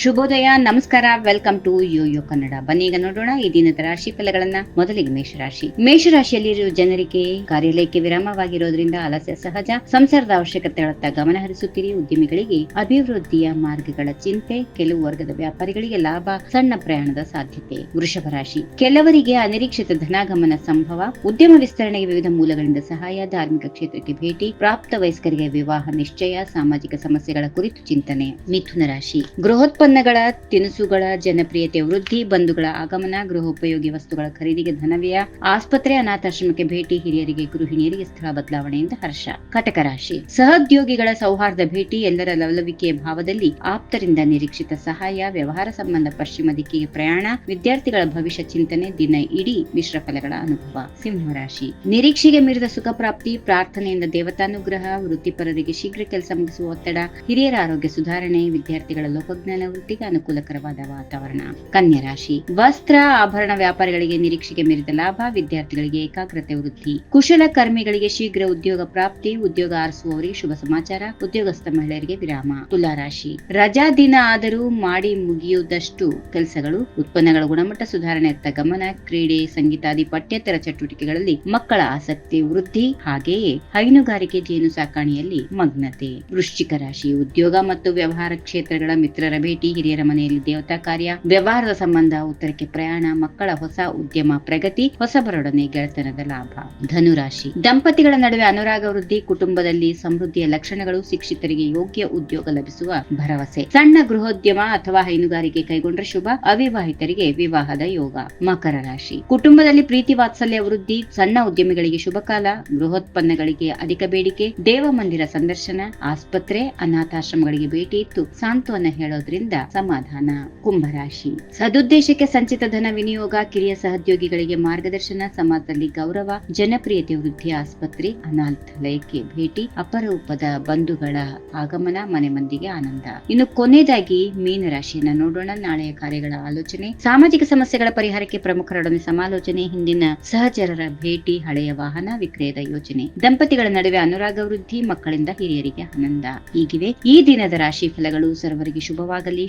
ಶುಭೋದಯ, ನಮಸ್ಕಾರ, welcome to Yoyo Kannada. ಬನ್ನಿ ಈಗ ನೋಡೋಣ ಈ ದಿನದ ರಾಶಿ ಫಲಗಳನ್ನ ಮೊದಲಿಗೆ ಮೇಷರಾಶಿ. ಮೇಷರಾಶಿಯಲ್ಲಿರುವ ಜನರಿಗೆ ಕಾರ್ಯಾಲಯಕ್ಕೆ ವಿರಾಮವಾಗಿರೋದ್ರಿಂದ ಅಲಸ್ಯ ಸಹಜ ಸಂಸಾರದ ಅವಶ್ಯಕತೆಗಳತ್ತ ಗಮನ ಹರಿಸುತ್ತಿರಿ. ಉದ್ಯಮಿಗಳಿಗೆ ಅಭಿವೃದ್ಧಿಯ ಮಾರ್ಗಗಳ ಚಿಂತೆ, ಕೆಲವು ವರ್ಗದ ವ್ಯಾಪಾರಿಗಳಿಗೆ ಲಾಭ, ಸಣ್ಣ ಪ್ರಯಾಣದ ಸಾಧ್ಯತೆ. ವೃಷಭ ರಾಶಿ. ಕೆಲವರಿಗೆ ಅನಿರೀಕ್ಷಿತ ಧನಾಗಮನ ಸಂಭವ, ಉದ್ಯಮ ವಿಸ್ತರಣೆಗೆ ವಿವಿಧ ಮೂಲಗಳಿಂದ ಸಹಾಯ, ಧಾರ್ಮಿಕ ಕ್ಷೇತ್ರಕ್ಕೆ ಭೇಟಿ, ಪ್ರಾಪ್ತ ವಯಸ್ಕರಿಗೆ ವಿವಾಹ ನಿಶ್ಚಯ, ಸಾಮಾಜಿಕ ಸಮಸ್ಯೆಗಳ ಕುರಿತು ಚಿಂತನೆ. ಮಿಥುನ ರಾಶಿ. ಗೃಹೋತ್ಪನ್ನಗಳ ತಿನಿಸುಗಳ, ಜನಪ್ರಿಯತೆ, ವೃದ್ಧಿ, ಬಂಧುಗಳ ಆಗಮನ, ಗೃಹೋಪಯೋಗಿ ವಸ್ತುಗಳ ಖರೀದಿಗೆ ಧನವ್ಯಯ, ಆಸ್ಪತ್ರೆ ಅನಾಥಾಶ್ರಮಕ್ಕೆ ಭೇಟಿ, ಹಿರಿಯರಿಗೆ, ಗೃಹಿಣಿಯರಿಗೆ ಸ್ಥಳ ಬದಲಾವಣೆಯಿಂದ ಹರ್ಷ. ಕಟಕ ರಾಶಿ. ಸಹೋದ್ಯೋಗಿಗಳ ಸೌಹಾರ್ದ ಭೇಟಿ, ಎಲ್ಲರ ಲವಲವಿಕೆಯ ಭಾವದಲ್ಲಿ ಆಪ್ತರಿಂದ ನಿರೀಕ್ಷಿತ ಸಹಾಯ, ವ್ಯವಹಾರ ಸಂಬಂಧ ಪಶ್ಚಿಮ ದಿಕ್ಕಿಗೆ ಪ್ರಯಾಣ, ವಿದ್ಯಾರ್ಥಿಗಳ ಭವಿಷ್ಯ ಚಿಂತನೆ, ದಿನ ಇಡೀ ಮಿಶ್ರ ಫಲಗಳ ಅನುಭವ. ಸಿಂಹರಾಶಿ ನಿರೀಕ್ಷೆಗೆ ಮೀರಿದ ಸುಖ ಪ್ರಾಪ್ತಿ, ಪ್ರಾರ್ಥನೆಯಿಂದ ದೇವತಾನುಗ್ರಹ, ವೃತ್ತಿಪರರಿಗೆ ಶೀಘ್ರ ಕೆಲಸ ಮುಗಿಸುವ ಒತ್ತಡ, ಹಿರಿಯರ ಆರೋಗ್ಯ ಸುಧಾರಣೆ, ವಿದ್ಯಾರ್ಥಿಗಳ ಲೋಕಜ್ಞಾನ ವೃತ್ತಿಗೆ ಅನುಕೂಲಕರವಾದ ವಾತಾವರಣ. ಕನ್ಯಾ ರಾಶಿ ವಸ್ತ್ರ ಆಭರಣ ವ್ಯಾಪಾರಿಗಳಿಗೆ ನಿರೀಕ್ಷೆಗೆ ಮೀರಿದ ಲಾಭ, ವಿದ್ಯಾರ್ಥಿಗಳಿಗೆ ಏಕಾಗ್ರತೆ, ವೃದ್ಧಿ. ಕುಶಲ ಕರ್ಮಿಗಳಿಗೆ ಶೀಘ್ರ ಉದ್ಯೋಗ ಪ್ರಾಪ್ತಿ, ಉದ್ಯೋಗ ಆರಿಸುವವರಿಗೆ ಶುಭ ಸಮಾಚಾರ, ಉದ್ಯೋಗಸ್ಥ ಮಹಿಳೆಯರಿಗೆ ವಿರಾಮ. ತುಲಾರಾಶಿ. ರಜಾ ದಿನ ಆದರೂ ಮಾಡಿ ಮುಗಿಯುವುದಷ್ಟು ಕೆಲಸಗಳು, ಉತ್ಪನ್ನಗಳ ಗುಣಮಟ್ಟ ಸುಧಾರಣೆಯತ್ತ ಗಮನ, ಕ್ರೀಡೆ ಸಂಗೀತಾದಿ ಪಠ್ಯೇತರ ಚಟುವಟಿಕೆಗಳಲ್ಲಿ ಮಕ್ಕಳ ಆಸಕ್ತಿ, ವೃದ್ಧಿ, ಹಾಗೆಯೇ ಹೈನುಗಾರಿಕೆ ಜೇನು ಸಾಕಾಣಿಯಲ್ಲಿ ಮಗ್ನತೆ. ವೃಶ್ಚಿಕ ರಾಶಿ. ಉದ್ಯೋಗ ಮತ್ತು ವ್ಯವಹಾರ ಕ್ಷೇತ್ರಗಳ ಮಿತ್ರರ ಭೇಟಿ ಹಿರಿಯರ ಮನೆಯಲ್ಲಿ ದೇವತಾ ಕಾರ್ಯ, ವ್ಯವಹಾರದ ಸಂಬಂಧ, ಉತ್ತರಕ್ಕೆ ಪ್ರಯಾಣ, ಮಕ್ಕಳ ಹೊಸ ಉದ್ಯಮ, ಪ್ರಗತಿ, ಹೊಸಬರೊಡನೆ ಗೆಳೆತನದ ಲಾಭ, ಧನುರಾಶಿ. ದಂಪತಿಗಳ ನಡುವೆ ಅನುರಾಗ ವೃದ್ಧಿ, ಕುಟುಂಬದಲ್ಲಿ ಸಮೃದ್ಧಿಯ ಲಕ್ಷಣಗಳು, ಶಿಕ್ಷಿತರಿಗೆ ಯೋಗ್ಯ ಉದ್ಯೋಗ ಲಭಿಸುವ ಭರವಸೆ. ಸಣ್ಣ ಗೃಹೋದ್ಯಮ ಅಥವಾ ಹೈನುಗಾರಿಕೆ ಕೈಗೊಂಡ ಶುಭ, ಅವಿವಾಹಿತರಿಗೆ ವಿವಾಹದ ಯೋಗ. ಮಕರ ರಾಶಿ. ಕುಟುಂಬದಲ್ಲಿ ಪ್ರೀತಿ, ವಾತ್ಸಲ್ಯ, ವೃದ್ಧಿ, ಸಣ್ಣ ಉದ್ಯಮಿಗಳಿಗೆ ಶುಭ ಕಾಲ, ಗೃಹೋತ್ಪನ್ನಗಳಿಗೆ ಅಧಿಕ ಬೇಡಿಕೆ ದೇವ ಮಂದಿರ ಸಂದರ್ಶನ, ಆಸ್ಪತ್ರೆ, ಅನಾಥಾಶ್ರಮಗಳಿಗೆ ಭೇಟಿ ಇತ್ತು ಸಾಂತ್ವನ ಹೇಳೋದ್ರಿಂದ ಸಮಾಧಾನ ಕುಂಭರಾಶಿ. ಸದುದ್ದೇಶಕ್ಕೆ ಸಂಚಿತ ಧನ ವಿನಿಯೋಗ, ಕಿರಿಯ ಸಹೋದ್ಯೋಗಿಗಳಿಗೆ ಮಾರ್ಗದರ್ಶನ, ಸಮಾಜದಲ್ಲಿ ಗೌರವ, ಜನಪ್ರಿಯತೆ ವೃದ್ಧಿ ಆಸ್ಪತ್ರೆ, ಅನಾಥಾಲಯಕ್ಕೆ ಭೇಟಿ ಅಪರೂಪದ ಬಂಧುಗಳ ಆಗಮನ, ಮನೆ ಮಂದಿಗೆ ಆನಂದ. ಇನ್ನು ಕೊನೆಯದಾಗಿ ಮೀನ ರಾಶಿಯನ್ನ ನೋಡೋಣ. ನಾಳೆಯ ಕಾರ್ಯಗಳ ಆಲೋಚನೆ, ಸಾಮಾಜಿಕ ಸಮಸ್ಯೆಗಳ ಪರಿಹಾರಕ್ಕೆ ಪ್ರಮುಖರೊಡನೆ ಸಮಾಲೋಚನೆ, ಹಿಂದಿನ ಸಹಚರರ ಭೇಟಿ, ಹಳೆಯ ವಾಹನ ವಿಕ್ರಯದ ಯೋಜನೆ, ದಂಪತಿಗಳ ನಡುವೆ ಅನುರಾಗ ವೃದ್ಧಿ, ಮಕ್ಕಳಿಂದ ಹಿರಿಯರಿಗೆ ಆನಂದ. ಈಗಿವೆ ಈ ದಿನದ ರಾಶಿ ಫಲಗಳು ಸರ್ವರಿಗೆ ಶುಭವಾಗಲಿ.